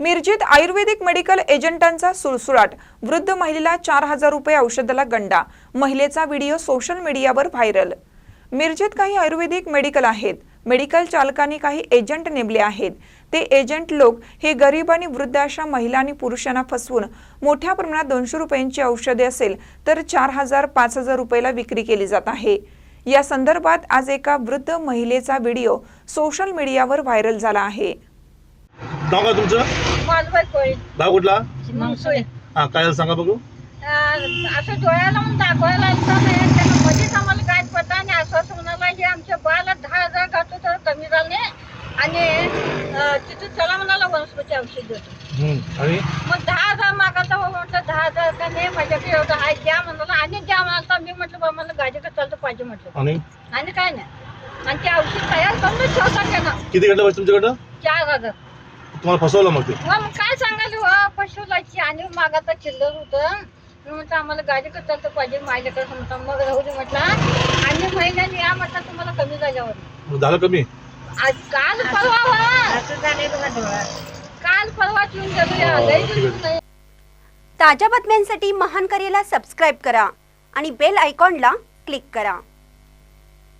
मिरजीत आयुर्वेदिक medical एजंटांचा सुळसुळाट. वृद्ध महिलेला चार हजार रुपये औषधाला गंडा. महिलेचा व्हिडिओ सोशल मीडियावर व्हायरल. मिरजेत काही आयुर्वेदिक मेडिकल आहेत. मेडिकल चालकांनी काही एजंट नेमले आहेत. ते एजंट लोक हे गरीब आणि वृद्ध अशा महिला आणि पुरुषांना फसवून मोठ्या प्रमाणात दोनशे रुपयांची औषधे असेल तर चार हजार पाच हजार रुपयाला विक्री केली जात आहे. या संदर्भात आज एका वृद्ध महिलेचा व्हिडिओ सोशल मीडियावर व्हायरल झाला आहे. नाव काय तुमचं? मालबाई कोळी. गाव कुठला? मग सोय हा काय झालं सांगा बघू. असं डोळ्याला म्हणून दाखवायला नाही त्यानं मध्येच आम्हाला काय पडला आणि असं म्हणाला हे आमच्या बाळाला दहा हजार घातलं तर कमी झाले आणि अं, तिथं चला म्हणाला वनस्पती औषध देतो. हम्म. आणि? मग दहा हजार मागायचा हो म्हटलं दहा हजार का नाही? माझ्याकडे एवढं आहे द्या म्हणाला. आणि द्या म्हणाला मी म्हटलं बा मला गाडी का चालतं पाहिजे? म्हटलं. आणि? आणि काय नाही. आणि ते औषध तयार करून ठेवता त्यानं. किती पाहिजे तुमच्याकडं? चार हजार. तुम्हाला फसवलं मग ते. मग काय सांगायला हो पशुलाची आणि मागाचा चिल्लर होतं. मी म्हटलं आम्हाला गाडी तर पाहिजे? माझ्याकडे म्हटलं मग राहू दे म्हटलं. आणि महिन्याने या म्हटलं तुम्हाला कमी झाल्यावर. मग झालं कमी? आज काल परवा हो. असं झालंय बघा डोळा काल परवा येऊन गेलो या. लई दिवस नाही ताज्या बातम्यांसाठी महान करेला सबस्क्राईब करा आणि बेल आयकॉनला क्लिक करा.